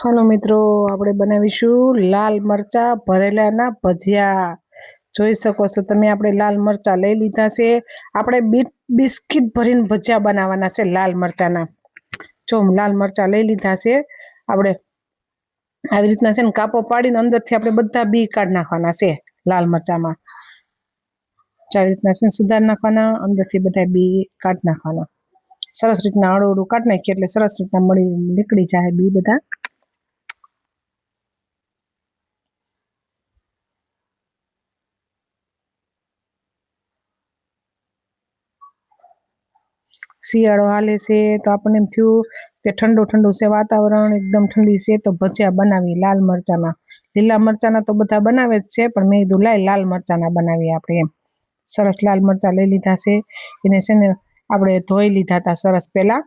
હાલો મિત્રો, આપણે બનાવીશું લાલ મરચા ભરેલાના ભજીયા. જોઈ શકો છો તમે, આપણે લાલ મરચા લઈ લીધા છે. આપણે બીટ બિસ્કિટ ભરીને ભજીયા બનાવવાના છે લાલ મરચાના. જો લાલ મરચા લઈ લીધા છે, આપણે આવી રીતના છે ને કાપો પાડીને અંદરથી આપણે બધા બી કાઢી નાખવાના છે લાલ મરચામાં. ચારી રીતના છે સુધાર નાખવાના, અંદરથી બધા બી કાઢી નાખવાના. સરસ રીતના આડું હળું કાઢી નાખીએ એટલે સરસ રીતના મળી નીકળી જાય બી બધા. શિયાળો હાલે છે, તો આપણને એમ થયું કે ઠંડુ ઠંડુ છે વાતાવરણ, એકદમ ઠંડી છે, તો ભજીયા બનાવી લાલ મરચાના. લીલા મરચાના તો બધા બનાવે જ છે, પણ મેં કીધું લાય લાલ મરચાના બનાવીએ આપણે એમ. સરસ લાલ મરચા લઈ લીધા છે, એને છે ને આપણે ધોઈ લીધા હતા સરસ પહેલાં.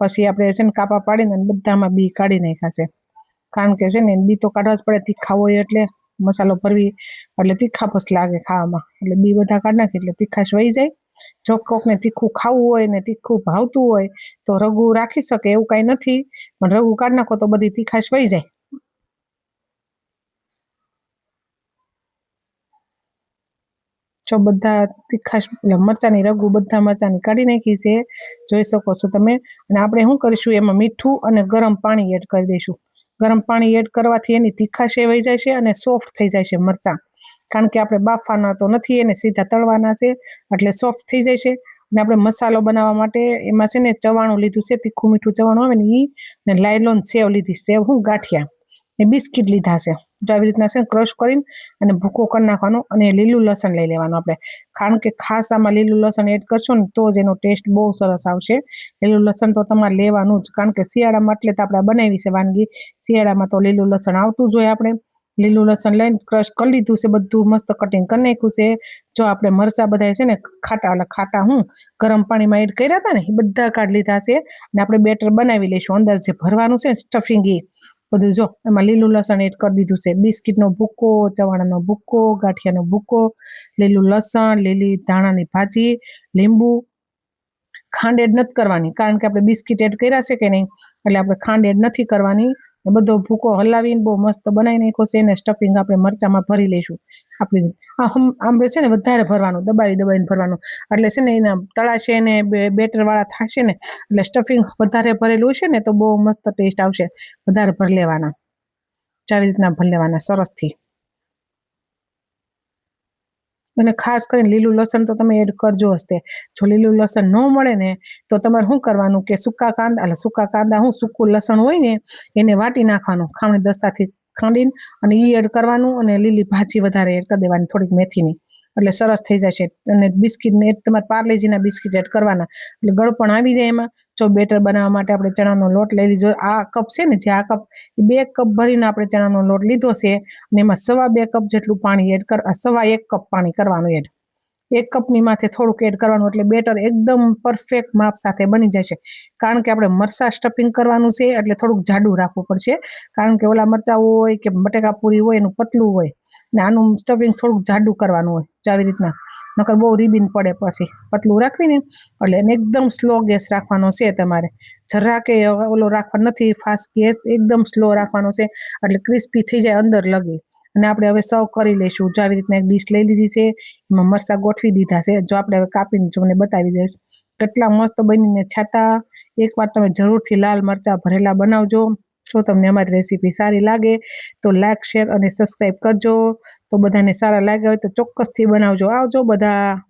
પછી આપણે છે ને કાપા પાડીને બધામાં બી કાઢી નાખ્યા છે. કારણ કે છે ને બી તો કાઢવા જ પડે, તીખા હોય એટલે મસાલો ભરવી, એટલે તીખાપસ લાગે ખાવામાં. એટલે બી બધા કાઢી નાખી એટલે તીખાશ વહી જાય. જો કોકને તીખું ખાવું હોય ને તીખું ભાવતું હોય તો રઘુ રાખી શકે, એવું કાંઈ નથી. પણ રઘુ કાઢી નાખો તો બધી તીખાશ વહી જાય. જો બધા તીખાશ, એટલે મરચાની રઘુ બધા મરચાની કાઢી નાખી છે, જોઈ શકો છો તમે. અને આપણે શું કરીશું? એમાં મીઠું અને ગરમ પાણી એડ કરી દઈશું. ગરમ પાણી એડ કરવાથી એની તીખાશ એ વહી જાય છે અને સોફ્ટ થઈ જાય છે મરચાં. કારણ કે આપણે બાફવાના તો નથી એને સીધા તળવાના છે, એટલે સોફ્ટ થઈ જાય છે. અને આપણે મસાલો બનાવવા માટે એમાં છે ને ચવાણું લીધું છે, તીખું મીઠું ચવાણું આવે ને એ ને લાયલોન સેવ લીધી સેવ હું ગાંઠિયા, ને બિસ્કિટ લીધા છે. તો આવી રીતના છે ક્રશ કરીને અને ભૂકો કરી નાખવાનો અને લીલું લસણ લઈ લેવાનું આપણે. કારણ કે ખાસ આમાં લીલું લસણ એડ કરશો ને તો જ એનો ટેસ્ટ બહુ સરસ આવશે. લીલું લસણ તો તમારે લેવાનું જ, કારણ કે શિયાળામાં એટલે તો આપણે બનાવી છે વાનગી. શિયાળામાં તો લીલું લસણ આવતું જ હોય આપણે. લીલું લસણ લઈને ક્રશ કરી લીધું છે, બધું મસ્ત કટિંગ કરી નાખ્યું છે. જો આપણે મરચા બધા છે ને ખાટા એટલે ખાટા હું, ગરમ પાણીમાં એડ કર્યા હતા ને, એ બધા કાઢી લીધા છે. અને આપણે બેટર બનાવી લઈશું, અંદર જે ભરવાનું છે સ્ટફિંગ એ. બધું જો, એમાં લીલું લસણ એડ કરી દીધું છે. બિસ્કિટનો ભૂકો, ચવાણાનો ભૂકો, ગાંઠિયાનો ભૂકો, લીલું લસણ, લીલી ધાણાની ભાજી, લીંબુ. ખાંડ એડ નથી કરવાની, કારણ કે આપણે બિસ્કિટ એડ કર્યા છે કે નહીં? એટલે આપણે ખાંડ એડ નથી કરવાની. બધો ભૂકો હલાવીને બહુ મસ્ત બનાવી નાખ્યો છે. એને સ્ટફિંગ આપણે મરચામાં ભરી લઈશું. આપણી આમ છે ને વધારે ભરવાનું, દબાવી દબાવીને ભરવાનું. એટલે છે ને એના તળાશે ને બેટર વાળા થશે ને, એટલે સ્ટફિંગ વધારે ભરેલું છે ને તો બહુ મસ્ત ટેસ્ટ આવશે. વધારે ભરી લેવાના. ચારી રીતના ભરી લેવાના સરસથી. અને ખાસ કરીને લીલું લસણ તો તમે એડ કરજો હશે. જો લીલું લસણ ન મળે ને, તો તમારે શું કરવાનું કે સૂકા કાંદા, એટલે સૂકા કાંદા શું, સૂકું લસણ હોય ને, એને વાટી નાખવાનું. ખામણી દસ્તાથી ખાંડીને અને એ એડ કરવાનું અને લીલી ભાજી વધારે એડ કરી દેવાની, થોડીક મેથીની. એટલે સરસ થઈ જશે. અને બિસ્કિટને તમારે પાર્લેજીના બિસ્કિટ એડ કરવાના. એટલે ગળપણ આવી જાય એમાં. જો બેટર બનાવવા માટે આપણે ચણાનો લોટ લઈ લીધો. આ કપ છે ને, જે આ કપ બે કપ ભરીને આપણે ચણાનો લોટ લીધો છે. અને એમાં સવા બે કપ જેટલું પાણી એડ કર સવા એક કપ પાણી કરવાનું એડ. એક કપની માથે થોડુંક એડ કરવાનું એટલે બેટર એકદમ પરફેક્ટ માપ સાથે બની જશે. કારણ કે આપણે મરચાં સ્ટફિંગ કરવાનું છે એટલે થોડુંક જાડું રાખવું પડશે. કારણ કે ઓલા મરચાં હોય કે બટેકા પૂરી હોય એનું પતલું હોય ને આનું સ્ટફિંગ થોડુંક જાડું કરવાનું હોય આવી રીતના. નકર બહુ રીબીન પડે પછી પતલું રાખવીને એટલે એને એકદમ સ્લો ગેસ રાખવાનો છે તમારે. જરા કે ઓલો રાખવાનો નથી ફાસ્ટ ગેસ, એકદમ સ્લો રાખવાનો છે. એટલે ક્રિસ્પી થઈ જાય અંદર લગી. અને આપણે હવે સર્વ કરી લઈશું. જો આવી રીતના એક ડીશ લઈ લીધી છે, એમાં મરચાં ગોઠવી દીધા છે. જો આપણે હવે કાપીને તમને બતાવી દઈશ. કેટલા મસ્ત બનીને છાતા. એકવાર તમે જરૂરથી લાલ મરચાં ભરેલા બનાવજો. જો તમને અમારી રેસીપી સારી લાગે, તો લાઇક શેર અને સબસ્ક્રાઈબ કરજો. તો બધાને સારા લાગ્યા હોય તો ચોક્કસથી બનાવજો. આવજો બધા.